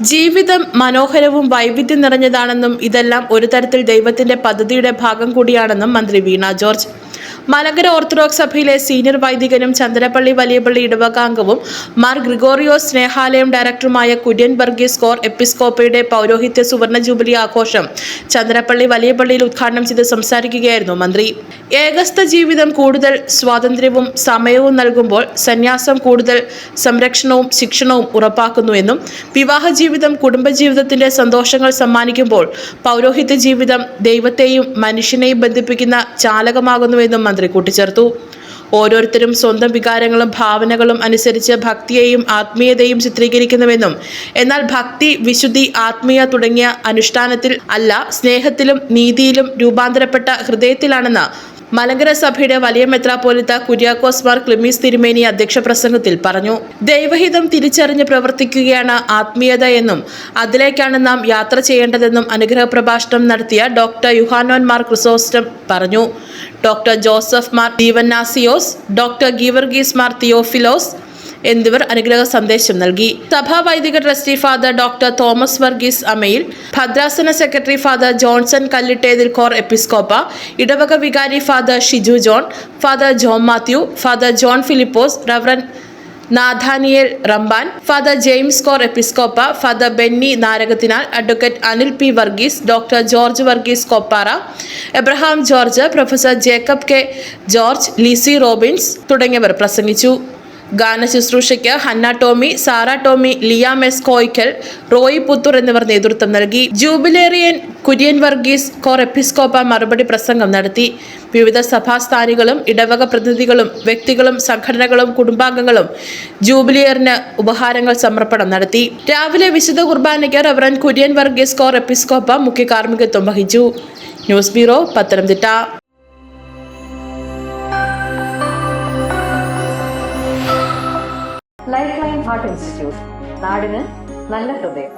ജീവിതം മനോഹരവും വൈവിധ്യം നിറഞ്ഞതാണെന്നും ഇതെല്ലാം ഒരു തരത്തിൽ ദൈവത്തിന്റെ പദ്ധതിയുടെ ഭാഗം കൂടിയാണെന്നും മന്ത്രി വീണ ജോർജ് മലങ്കര ഓർത്തഡോക്സ് സഭയിലെ സീനിയർ വൈദികനും ചന്ദ്രപ്പള്ളി വലിയപള്ളി ഇടവകാംഗവും മാർ ഗ്രിഗോറിയോ സ്നേഹാലയം ഡയറക്ടറുമായ കുര്യൻ ബർഗീസ് കോർ എപ്പിസ്കോപ്പയുടെ പൗരോഹിത്യ സുവർണ ജൂബിലി ആഘോഷം ചന്ദ്രപ്പള്ളി വലിയപള്ളിയിൽ ഉദ്ഘാടനം ചെയ്ത് സംസാരിക്കുകയായിരുന്നു മന്ത്രി. ഏകസ്ഥ ജീവിതം കൂടുതൽ സ്വാതന്ത്ര്യവും സമയവും നൽകുമ്പോൾ സന്യാസം കൂടുതൽ സംരക്ഷണവും ശിക്ഷണവും ഉറപ്പാക്കുന്നുവെന്നും വിവാഹ ജീവിതം കുടുംബജീവിതത്തിന്റെ സന്തോഷങ്ങൾ സമ്മാനിക്കുമ്പോൾ പൗരോഹിത്യ ജീവിതം ദൈവത്തെയും മനുഷ്യനെയും ബന്ധിപ്പിക്കുന്ന ചാലകമാകുന്നുവെന്നും മന്ത്രി കൂട്ടിച്ചേർത്തു. ഓരോരുത്തരും സ്വന്തം വികാരങ്ങളും ഭാവനകളും അനുസരിച്ച് ഭക്തിയെയും ആത്മീയതയും ചിത്രീകരിക്കുന്നുവെന്നും എന്നാൽ ഭക്തി വിശുദ്ധി ആത്മീയ തുടങ്ങിയ അനുഷ്ഠാനത്തിൽ അല്ല സ്നേഹത്തിലും നീതിയിലും രൂപാന്തരപ്പെട്ട ഹൃദയത്തിലാണെന്ന് മലങ്കര സഭയുടെ വലിയ മെത്രാപ്പോലിത്ത കുര്യാക്കോസ് മാർ ക്ലിമീസ് തിരുമേനി അധ്യക്ഷ പ്രസംഗത്തിൽ പറഞ്ഞു. ദൈവഹിതം തിരിച്ചറിഞ്ഞ് പ്രവർത്തിക്കുകയാണ് ആത്മീയത എന്നും അതിലേക്കാണ് നാം യാത്ര ചെയ്യേണ്ടതെന്നും അനുഗ്രഹ പ്രഭാഷണം നടത്തിയ ഡോക്ടർ യുഹാനോൻ മാർ ക്രിസോസ്റ്റം പറഞ്ഞു. Doctor Joseph Mar Dionysius doctor Geevarghese Mar Theophilos എന്നിവർ അനുഗ്രഹ സന്ദേശം നൽകി. സഭാ വൈദിക trustee father doctor Thomas Varghese Amayil ഭദ്രാസന secretary father Johnson Kallittethil Cor Episcopa ഇടവക വികാരി father Shiju John father John Mathew father John Philipose reverend Nathaniel Ramban father James Cor Episcopa father Benny Narakathinal advocate Anil P Varghese doctor George Varghese Koppara Abraham George professor Jacob K George Lissy Robins തുടങ്ങിയവർ പ്രസംഗിച്ചു. ഗാന ശുശ്രൂഷയ്ക്ക് Hannah Tommy Sara Tommy Liya mess Koickal Roy Puthur എന്നിവർ നേതൃത്വം നൽകി. Jubilarian Kurian Varghese Cor Episcopa മറുപടി പ്രസംഗം നടത്തി. വിവിധ സഭാസ്ഥാനികളും ഇടവക പ്രതിനിധികളും വ്യക്തികളും സംഘടനകളും കുടുംബാംഗങ്ങളും ജൂബിലിയറിന് ഉപഹാരങ്ങൾ സമർപ്പണം നടത്തി. രാവിലെ വിശുദ്ധ കുർബാനയ്ക്ക് റവറൻ കുര്യൻ വർഗീസ് കോർ എപ്പിസ്കോപ്പ മുഖ്യ കാർമ്മികത്വം വഹിച്ചു. News bureau Pathanamthitta. Heart institute നാടിന് നല്ല ഹൃദയം.